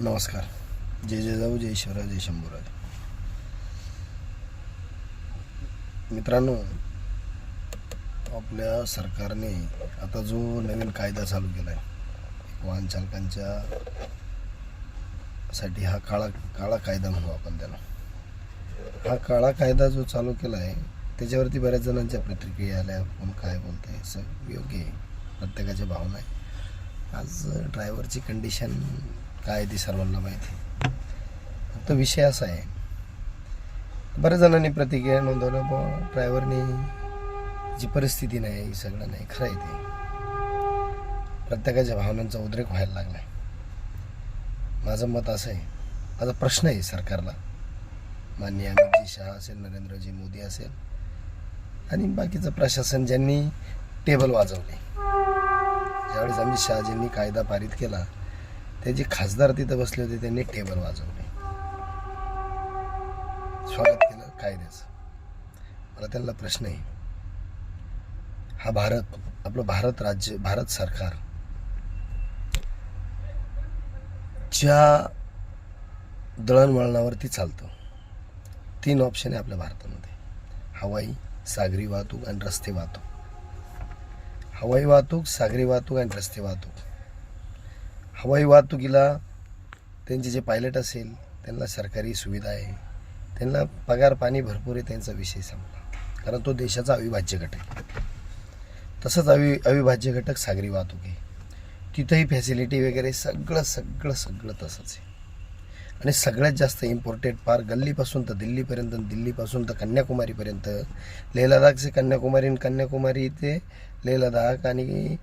नमस्कार. जय जय जाऊ जय शिवराय जय शंभूराज मित्रांनो आपल्या सरकारने आता जो नवीन कायदा चालू केला आहे वाहन चालकांच्या साठी हा काळा काळा कायदा म्हणू आपण त्याला. हा काळा कायदा जो चालू केला आहे त्याच्यावरती बऱ्याच जणांच्या प्रतिक्रिया आल्या. कोण काय बोलतंय सग योग्य आहे. प्रत्येकाच्या भावना आहे आज ड्रायव्हरची कंडिशन काय आहे ती सर्वांना माहिती. फक्त विषय असा आहे. बऱ्याच जणांनी प्रतिक्रिया नोंदवलं बुवा ड्रायव्हरनी जी परिस्थिती नाही सगळं नाही खरं आहे ते. प्रत्येकाच्या भावनांचा उद्रेक व्हायला लागलाय. माझं मत असं आहे. माझा प्रश्न आहे सरकारला. माननीय अमितजी शहा असेल नरेंद्रजी मोदी असेल आणि बाकीचं प्रशासन ज्यांनी टेबल वाजवले. ज्यावेळेस अमित शहाजींनी कायदा पारित केला ते जे खासदार तिथं बसले होते त्यांनी टेबल वाजवले. स्वागत केलं कायद्याचं. मला त्यांना प्रश्न आहे. हा भारत आपलं भारत राज्य भारत सरकार ज्या दळणवळणावरती चालतं तीन ऑप्शन आहे आपल्या भारतामध्ये. हवाई सागरी वाहतूक आणि रस्ते वाहतूक. हवाई वाहतूक सागरी वाहतूक आणि रस्ते वाहतूक. हवाई वाहतुकीला त्यांचे जे पायलट असेल त्यांना सरकारी सुविधा आहे. त्यांना पगार पाणी भरपूर आहे त्यांचा विषय संपला. कारण तो देशाचा अविभाज्य घटक आहे. तसंच अवि अविभाज्य घटक सागरी वाहतूक आहे. तिथंही फॅसिलिटी वगैरे सगळं सगळं सगळं तसंच आहे. आणि सगळ्यात जास्त इम्पोर्टेड पार गल्लीपासून तर दिल्लीपर्यंत दिल्लीपासून तर कन्याकुमारीपर्यंत. लेह लडाखचे कन्याकुमारी आणि कन्याकुमारी ते लेह लडाख आणि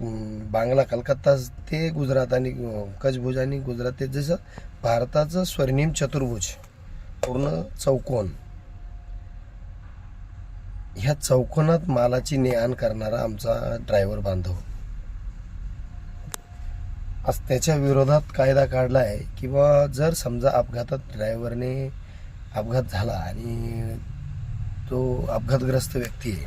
बांगला कलकत्ता ते गुजरात आणि कचभुज आणि गुजरात ते जसं भारताचं स्वर्णिम चतुर्भुज पूर्ण चौकोन. ह्या चौकोनात मालाची ने आण करणारा आमचा ड्रायव्हर बांधव. आज त्याच्या विरोधात कायदा काढला आहे किंवा जर समजा अपघातात ड्रायव्हरने अपघात झाला आणि तो अपघातग्रस्त व्यक्ती आहे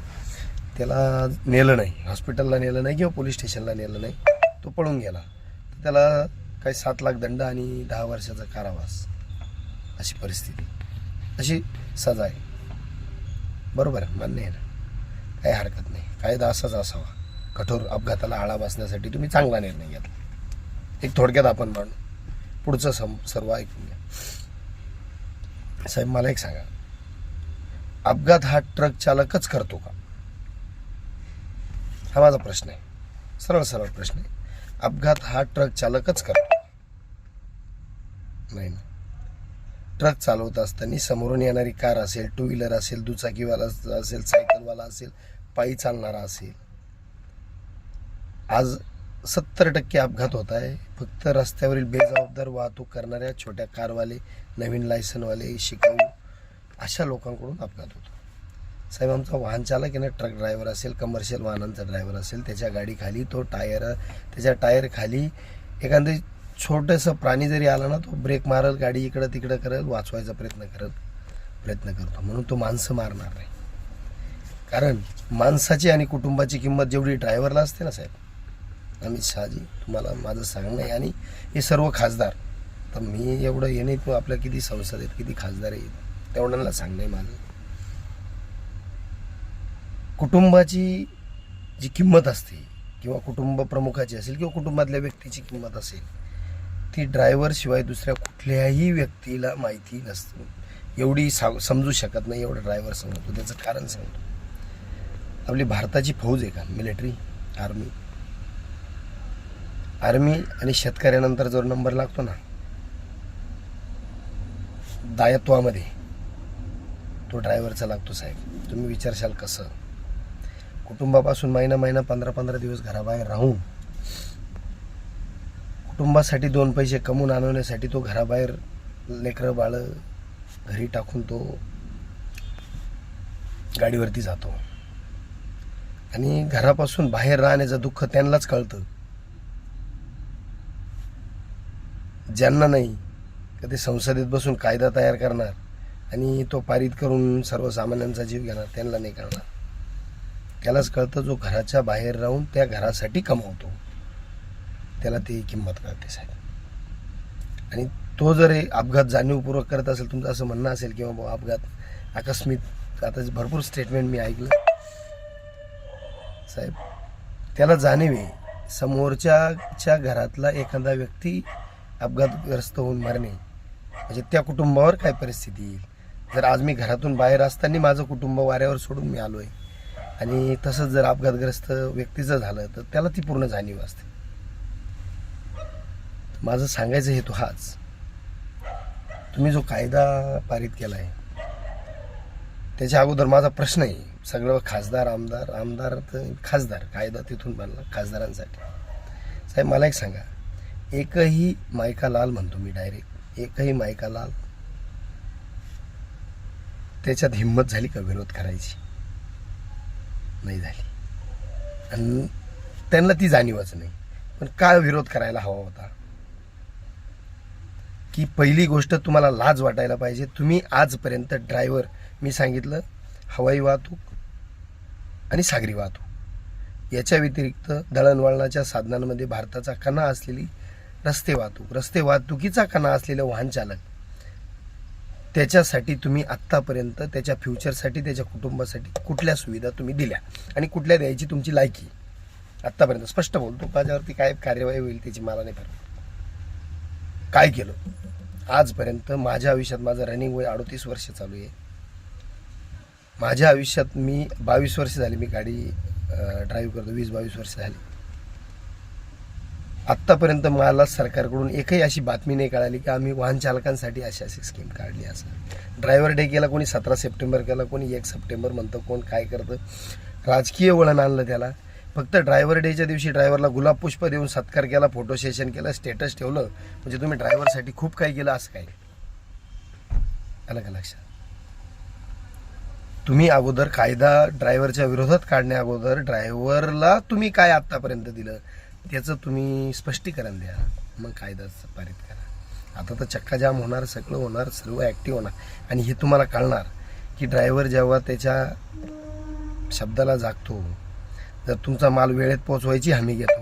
त्याला नेलं नाही. हॉस्पिटलला नेलं नाही किंवा पोलीस स्टेशनला नेलं नाही. तो पळून गेला. तर त्याला काही सात लाख दंड आणि दहा वर्षाचा कारावास अशी परिस्थिती. अशी सजा आहे. बरोबर आहे मान्य आहे ना? काही हरकत नाही. कायदा असाच असावा. कठोर अपघाताला आळा बसण्यासाठी तुम्ही चांगला निर्णय घेतला. एक थोडक्यात आपण म्हणू. पुढचं सम सर्व ऐकून घ्या. साहेब मला एक सांगा. अपघात हा ट्रक चालकच करतो का? हा माझा प्रश्न आहे. सरळ सरळ प्रश्न आहे. अपघात हा ट्रक चालकच करतो. नाही ना? ट्रक चालवत असताना समोरून येणारी कार असेल टू व्हीलर असेल दुचाकीवाला असेल सायकलवाला असेल पायी चालणारा असेल. आज सत्तर टक्के अपघात होत आहे. फक्त रस्त्यावरील बेजबाबदार वाहतूक करणाऱ्या छोट्या कारवाले नवीन लायसनवाले शिकाऊ अशा लोकांकडून अपघात होतो. साहेब आमचा वाहन चालक आहे ना ट्रक ड्रायव्हर असेल कमर्शियल वाहनांचा ड्रायव्हर असेल त्याच्या गाडीखाली तो टायर त्याच्या टायर खाली. एखादं छोटंसं प्राणी जरी आला ना तो ब्रेक मारल गाडी इकडं तिकडं करेल वाचवायचा प्रयत्न करत प्रयत्न करतो. म्हणून तो माणसं मारणार नाही. कारण माणसाची आणि कुटुंबाची किंमत जेवढी ड्रायव्हरला असते ना साहेब अमित शहाजी तुम्हाला माझं सांगणं आहे. आणि हे सर्व खासदार तर मी एवढं येणे तू आपल्या किती संसद आहेत किती खासदार आहेत तेवढ्यांना सांगणं आहे माझं. कुटुंबाची जी किंमत असते किंवा कुटुंब प्रमुखाची असेल किंवा कुटुंबातल्या व्यक्तीची किंमत असेल ती ड्रायव्हरशिवाय दुसऱ्या कुठल्याही व्यक्तीला माहिती नसते. एवढी सा समजू शकत नाही एवढं ड्रायव्हर सांगतो त्याचं कारण सांगतो. आपली भारताची फौज आहे का? मिलिटरी आर्मी आर्मी आणि शेतकऱ्यानंतर जो नंबर लागतो ना दायत्वामध्ये तो ड्रायव्हरचा लागतो साहेब. तुम्ही विचारशाल कसं? कुटुंबापासून महिना महिना पंधरा पंधरा दिवस घराबाहेर राहून कुटुंबासाठी दोन पैसे कमवून आणवण्यासाठी तो घराबाहेर लेकरं बाळं घरी टाकून तो गाडीवरती जातो. आणि घरापासून बाहेर राहण्याचं दुःख त्यांनाच कळतं. ज्यांना नाही का ते संसदेत बसून कायदा तयार करणार आणि तो पारित करून सर्वसामान्यांचा जीव घेणार त्यांना नाही कळणार. त्यालाच कळतं जो घराच्या बाहेर राहून त्या घरासाठी कमवतो. त्याला ती किंमत कळते साहेब. आणि तो जर अपघात जाणीवपूर्वक करत असेल तुमचं असं म्हणणं असेल किंवा बाबा अपघात आकस्मिक आता भरपूर स्टेटमेंट मी ऐकलं. साहेब त्याला जाणीव आहे समोरच्याच्या घरातला एखादा व्यक्ती अपघातग्रस्त होऊन मरणे म्हणजे त्या कुटुंबावर काय परिस्थिती येईल? जर आज मी घरातून बाहेर असताना माझं कुटुंब वाऱ्यावर सोडून मी आलो आहे आणि तसंच जर अपघातग्रस्त व्यक्तीचं झालं तर त्याला ती पूर्ण जाणीव असते. माझं सांगायचं हेतू हाच. तुम्ही जो कायदा पारित केला आहे त्याच्या अगोदर माझा प्रश्न आहे सगळं खासदार आमदार आमदार तर खासदार कायदा तिथून बनला खासदारांसाठी. साहेब मला एक सांगा. एकही मायका लाल म्हणतो मी डायरेक्ट. एकही मायका लाल. त्याच्यात हिंमत झाली का विरोध करायची? नाही झाली. आणि त्यांना ती जाणीवच नाही. पण का विरोध करायला हवा होता. की पहिली गोष्ट तुम्हाला लाज वाटायला पाहिजे. तुम्ही आजपर्यंत ड्रायव्हर मी सांगितलं हवाई वाहतूक आणि सागरी वाहतूक. याच्या व्यतिरिक्त दळणवळणाच्या साधनांमध्ये भारताचा कणा असलेली रस्ते वाहतूक रस्ते वाहतुकीचा कणा असलेलं वाहनचालक त्याच्यासाठी तुम्ही आत्तापर्यंत त्याच्या फ्युचरसाठी त्याच्या कुटुंबासाठी कुठल्या सुविधा तुम्ही दिल्या? आणि कुठल्या द्यायची तुमची लायकी? आत्तापर्यंत स्पष्ट बोलतो माझ्यावरती काय कार्यवाही होईल त्याची मला नाही फरक काय केलं? आजपर्यंत माझ्या आयुष्यात माझं रनिंग वय अडोतीस वर्ष चालू आहे. माझ्या आयुष्यात मी बावीस वर्ष झाली मी गाडी ड्राईव्ह करतो वीस बावीस वर्ष झाली. आत्तापर्यंत मला सरकारकडून एकही अशी बातमी नाही कळाली की आम्ही वाहन चालकांसाठी अशी अशी स्कीम काढली असं. ड्रायव्हर डे केला कोणी सतरा सप्टेंबर केला कोणी एक सप्टेंबर म्हणतं कोण काय करतं. राजकीय वळण आणलं त्याला. फक्त ड्रायव्हर डेच्या दिवशी ड्रायव्हरला गुलाब पुष्प देऊन सत्कार केला फोटो सेशन केलं स्टेटस ठेवलं म्हणजे तुम्ही ड्रायव्हरसाठी खूप काही केलं असं काय आलं का लक्षात? तुम्ही अगोदर कायदा ड्रायव्हरच्या विरोधात काढण्या अगोदर ड्रायव्हरला तुम्ही काय आतापर्यंत दिलं? त्याचं तुम्ही स्पष्टीकरण द्या. मग कायदा पारित करा. आता तर चक्काजाम होणार सगळं होणार सर्व ॲक्टिव्ह होणार. आणि हे तुम्हाला कळणार की ड्रायव्हर जेव्हा त्याच्या शब्दाला जागतो जर तुमचा माल वेळेत पोचवायची हमी घेतो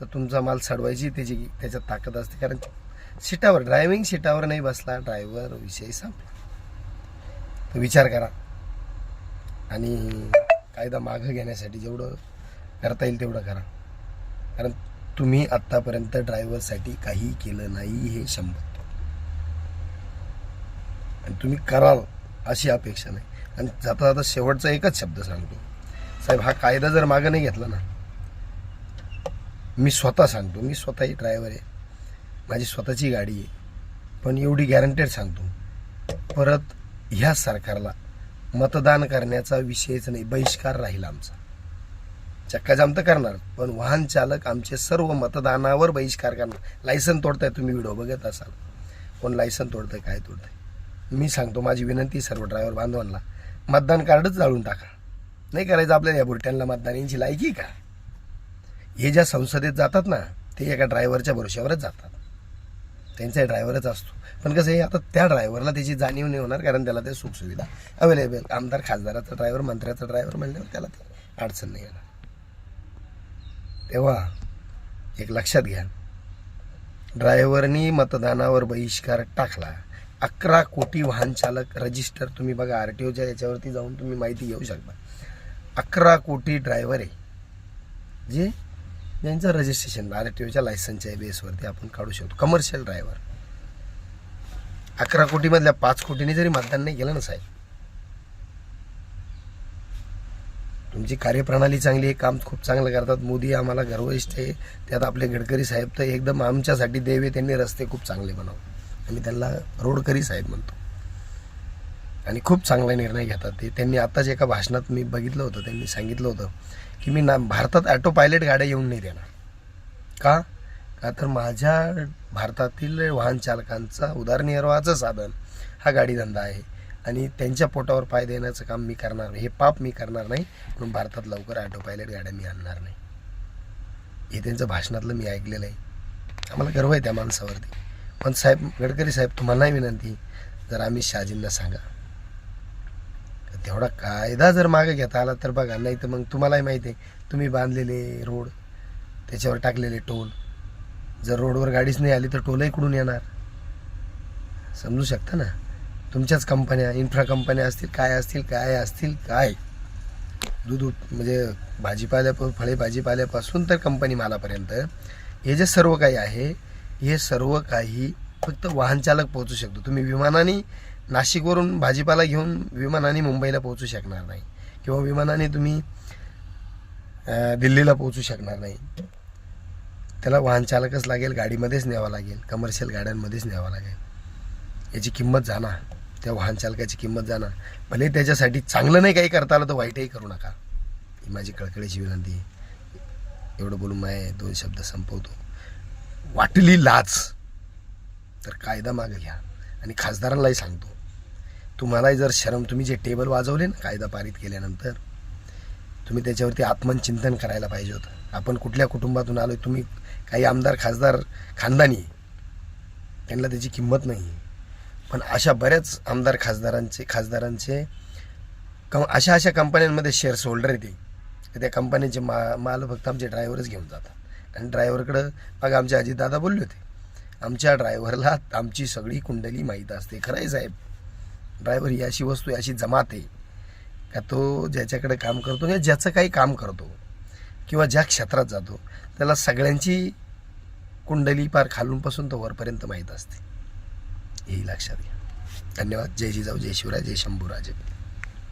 तर तुमचा माल सडवायची त्याची त्याच्यात ताकद असते. कारण सीटावर ड्रायव्हिंग सीटावर नाही बसला ड्रायव्हर विषय संपला. तर विचार करा. आणि कायदा मागं घेण्यासाठी जेवढं करता येईल तेवढं करा. कारण तुम्ही आत्तापर्यंत ड्रायव्हरसाठी काही केलं नाही हे शंभर. आणि तुम्ही कराल अशी अपेक्षा नाही. आणि जाता जाता शेवटचा एकच शब्द सांगतो. साहेब हा कायदा जर मागं नाही घेतला ना मी स्वतः सांगतो मी स्वतःही ड्रायव्हर आहे. माझी स्वतःची गाडी आहे. पण एवढी गॅरंटेड सांगतो परत ह्या सरकारला मतदान करण्याचा विषयच नाही बहिष्कार राहील आमचा. चक्काजाम तर करणार. पण वाहन चालक आमचे सर्व मतदानावर बहिष्कार करणार. लायसन तोडताय तुम्ही व्हिडिओ बघत असाल. कोण लायसन तोडतंय काय तोडतंय? मी सांगतो माझी विनंती सर्व ड्रायव्हर बांधवांना. मतदान कार्डच जाळून टाका. नाही करायचं आपल्याला या बुरट्यांना मतदान. यांची लायकी का हे ज्या संसदेत जातात ना ते एका ड्रायव्हरच्या भरोश्यावरच जातात. त्यांचा ड्रायव्हरच असतो. पण कसं आहे आता त्या ड्रायव्हरला त्याची जाणीव नाही होणार कारण त्याला ते सुखसुविधा अवेलेबल आमदार खासदाराचा ड्रायव्हर मंत्र्याचा ड्रायव्हर म्हणल्यावर त्याला ते अडचण नाही येणार. तेव्हा एक लक्षात घ्या. ड्रायव्हरनी मतदानावर बहिष्कार टाकला. अकरा कोटी वाहन चालक रजिस्टर तुम्ही बघा आर टी ओच्या याच्यावरती जाऊन तुम्ही माहिती घेऊ शकता. अकरा कोटी ड्रायव्हर आहे. जे ज्यांचं रजिस्ट्रेशन आर टी ओच्या लायसनच्या बेसवरती आपण काढू शकतो. Commercial driver. अकरा कोटीमधल्या पाच कोटीने जरी मतदान नाही केलं ना साहेब तुमची कार्यप्रणाली चांगली आहे काम खूप चांगलं करतात. मोदी आम्हाला गर्वइष्ट आहे. त्यात आपले गडकरी साहेब तर एकदम आमच्यासाठी देवे त्यांनी रस्ते खूप चांगले बनवले. आम्ही त्यांना रोडकरी साहेब म्हणतो. आणि खूप चांगला निर्णय घेतात ते. त्यांनी आत्ताच एका भाषणात मी बघितलं होतं त्यांनी सांगितलं होतं की मी ना भारतात ॲटो पायलट गाड्या येऊन नाही देणार. का? का तर माझ्या भारतातील वाहन चालकांचा उदरनिर्वाहाचं साधन हा गाडी धंदा आहे. आणि त्यांच्या पोटावर पाय देण्याचं काम मी करणार नाही. हे पाप मी करणार नाही. म्हणून भारतात लवकर ऑटो पायलट गाड्या मी आणणार नाही. हे त्यांचं भाषणातलं मी ऐकलेलं आहे. आम्हाला गर्व आहे त्या माणसावरती. पण साहेब गडकरी साहेब तुम्हालाही विनंती? जर आम्ही शहाजींना सांगा. तेवढा कायदा जर मागे घेता आला तर बघा नाही तर मग तुम्हालाही माहिती आहे तुम्ही बांधलेले रोड त्याच्यावर टाकलेले टोल. जर रोडवर गाडीच नाही आली तर टोलही कुठून येणार? समजू शकता ना? तुमच्याच कंपन्या इन्फ्रा कंपन्या असतील काय असतील काय असतील काय? दूध उत- म्हणजे भाजीपाल्या फळे भाजीपाल्यापासून तर कंपनी मालापर्यंत. हे जे सर्व काही आहे हे सर्व काही फक्त वाहनचालक पोहोचू शकतो. तुम्ही विमानाने नाशिकवरून भाजीपाला घेऊन विमानाने मुंबईला पोहोचू शकणार नाही. किंवा विमानाने तुम्ही दिल्लीला पोहोचू शकणार नाही. त्याला वाहनचालकच लागेल गाडीमध्येच न्यावं लागेल कमर्शियल गाड्यांमध्येच न्यावं लागेल. याची किंमत जाणार त्या वाहन चालकाची किंमत जाणार. भले त्याच्यासाठी चांगलं नाही काही करता आलं तर वाईटही करू नका. ही माझी कळकळीची विनंती आहे. एवढं बोलून माय दोन शब्द संपवतो. वाटली लाच. तर कायदा मागे घ्या. आणि खासदारांनाही सांगतो. तुम्हालाही जर शरम तुम्ही जे टेबल वाजवले ना कायदा पारित केल्यानंतर तुम्ही त्याच्यावरती आत्मचिंतन करायला पाहिजे होतं. आपण कुठल्या कुटुंबातून आलो तुम्ही काही आमदार खासदार खानदानी त्यांना त्याची किंमत नाही. आहे. पण अशा बऱ्याच आमदार खासदारांचे खासदारांचे कं अशा अशा कंपन्यांमध्ये शेअर्स होल्डर येते त्या कंपन्यांचे मा माल फक्त आमचे ड्रायव्हरच घेऊन जातात. आणि ड्रायव्हरकडं मग आमचे अजितदादा बोलले होते. आमच्या ड्रायव्हरला आमची सगळी कुंडली माहीत असते. खरं आहे साहेब. ड्रायव्हर ही अशी वस्तू आहे, अशी जमात आहे. का तो ज्याच्याकडे काम करतो किंवा ज्याचं काही काम करतो किंवा ज्या क्षेत्रात जातो त्याला सगळ्यांची कुंडली पार खालूनपासून तो वरपर्यंत माहीत असते. हेही लक्षात घ्या. धन्यवाद. जय जिजाऊ जय शिवराय जय शंभूराजे.